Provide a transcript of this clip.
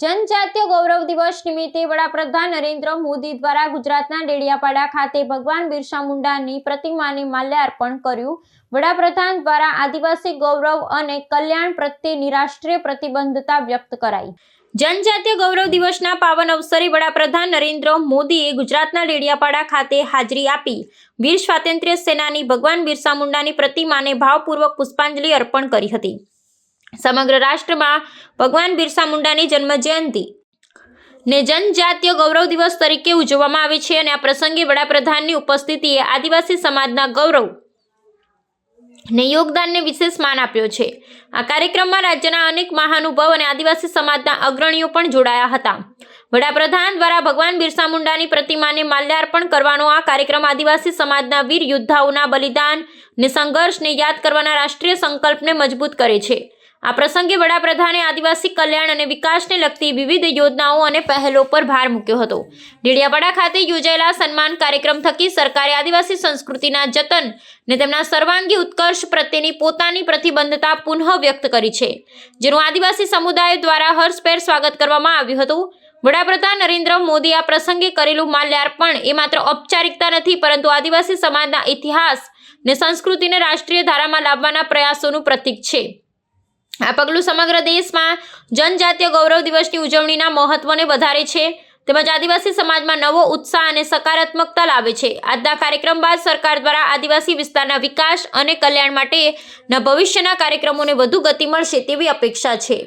જનજાતીય ગૌરવ દિવસ નિમિત્તે વડાપ્રધાન નરેન્દ્ર મોદી દ્વારા ગુજરાતના ડેડિયાપાડા ખાતે ભગવાન બિરસા મુંડાની પ્રતિમાને માલ્યાર્પણ કર્યું. વડાપ્રધાન દ્વારા આદિવાસી ગૌરવ અને કલ્યાણ પ્રત્યેની રાષ્ટ્રીય પ્રતિબદ્ધતા વ્યક્ત કરાઈ. જનજાતીય ગૌરવ દિવસના પાવન અવસરે વડાપ્રધાન નરેન્દ્ર મોદીએ ગુજરાતના ડેડિયાપાડા ખાતે હાજરી આપી. વીર સ્વાતંત્ર્ય સેનાની ભગવાન બિરસા મુંડાની પ્રતિમાને ભાવપૂર્વક પુષ્પાંજલિ અર્પણ કરી હતી. સમગ્ર રાષ્ટ્રમાં ભગવાન બિરસા મુંડાની જન્મ જયંતિ ને જનજાતીય ગૌરવ દિવસ તરીકે ઉજવવામાં આવે છે અને આ પ્રસંગે વડાપ્રધાનની ઉપસ્થિતિએ આદિવાસી સમાજના ગૌરવ ને યોગદાનને વિશેષ માન આપ્યો છે. આ કાર્યક્રમમાં રાજ્યના અનેક મહાનુભાવ અને આદિવાસી સમાજના અગ્રણીઓ પણ જોડાયા હતા. વડાપ્રધાન દ્વારા ભગવાન બિરસા મુંડાની પ્રતિમાને માલ્યાર્પણ કરવાનો આ કાર્યક્રમ આદિવાસી સમાજના વીર યોદ્ધાઓના બલિદાન ને સંઘર્ષને યાદ કરવાના રાષ્ટ્રીય સંકલ્પને મજબૂત કરે છે. આ પ્રસંગે વડાપ્રધાને આદિવાસી કલ્યાણ અને વિકાસને લગતી વિવિધ યોજનાઓ અને પહેલો પર ભાર મૂક્યો હતો. ડેડિયાપાડા ખાતે યોજાયેલા સન્માન કાર્યક્રમ થકી સરકારે આદિવાસી સંસ્કૃતિના જતન ને તેમના સર્વાંગી ઉત્કર્ષ પ્રત્યેની પોતાની પ્રતિબદ્ધતા પુનઃ વ્યક્ત કરી છે. જેનું આદિવાસી સમુદાય દ્વારા હર્ષભેર સ્વાગત કરવામાં આવ્યું હતું. વડાપ્રધાન નરેન્દ્ર મોદી આ પ્રસંગે કરેલું માલ્યાર્પણ એ માત્ર ઔપચારિકતા નથી, પરંતુ આદિવાસી સમાજના ઇતિહાસ ને સંસ્કૃતિને રાષ્ટ્રીય ધારામાં લાવવાના પ્રયાસોનું પ્રતીક છે. આ પગલું સમગ્ર દેશમાં જનજાતીય ગૌરવ દિવસની ઉજવણીના મહત્વને વધારે છે. તેમજ આદિવાસી સમાજમાં નવો ઉત્સાહ અને સકારાત્મકતા લાવે છે. આજના કાર્યક્રમ બાદ સરકાર દ્વારા આદિવાસી વિસ્તારના વિકાસ અને કલ્યાણ માટેના ભવિષ્યના કાર્યક્રમોને વધુ ગતિ મળશે તેવી અપેક્ષા છે.